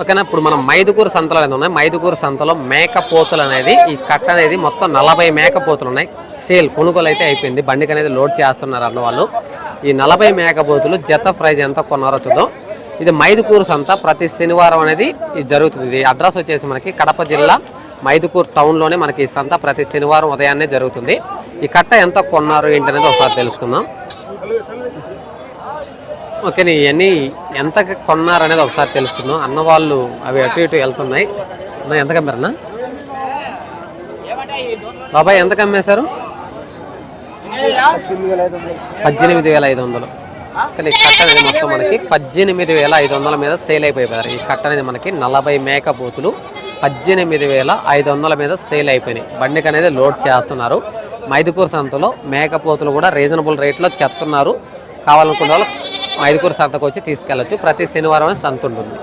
ఓకేనా? ఇప్పుడు మనం మైదుకూరు సంతలో అనేది ఉన్నాయి. మైదుకూరు సంతలో మేకపోతులు అనేది ఈ కట్ట అనేది మొత్తం నలభై మేకపోతులు ఉన్నాయి. సేల్ కొనుగోలు అయితే అయిపోయింది. బండికి అనేది లోడ్ చేస్తున్నారు అన్న వాళ్ళు. ఈ నలభై మేకపోతులు జత ప్రైజ్ ఎంత కొన్నారో చూద్దాం. ఇది మైదుకూరు సంత. ప్రతి శనివారం అనేది ఇది జరుగుతుంది. ఇది అడ్రస్ వచ్చేసి మనకి కడప జిల్లా మైదుకూరు టౌన్లోనే మనకి ఈ సంత ప్రతి శనివారం ఉదయాన్నే జరుగుతుంది. ఈ కట్ట ఎంత కొన్నారు ఏంటనేది ఒకసారి తెలుసుకుందాం. ఓకే ఇవన్నీ ఎంత కొన్నారు అనేది ఒకసారి తెలుసుకుందాం. అన్న వాళ్ళు అవి అటు ఇటు వెళ్తున్నాయి. అన్న ఎంత కమ్మారన్నా? బాబాయ్ ఎంత కమ్మేశారు? పద్దెనిమిది వేల ఐదు వందలు. కానీ ఈ కట్ట అనేది మొత్తం మనకి పద్దెనిమిది వేల ఐదు వందల మీద సేల్ అయిపోయారు ఈ కట్ట అనేది మనకి నలభై మేకపోతులు పద్దెనిమిది వేల ఐదు వందల మీద సేల్ అయిపోయినాయి. బండికి అనేది లోడ్ చేస్తున్నారు. మైదుకూరు సంతలో మేకపోతులు కూడా రీజనబుల్ రేట్లో చెప్తున్నారు. కావాలనుకున్న వాళ్ళు ఐదుగురు సంతకు వచ్చి తీసుకెళ్ళచ్చు. ప్రతి శనివారం సంత ఉంటుంది.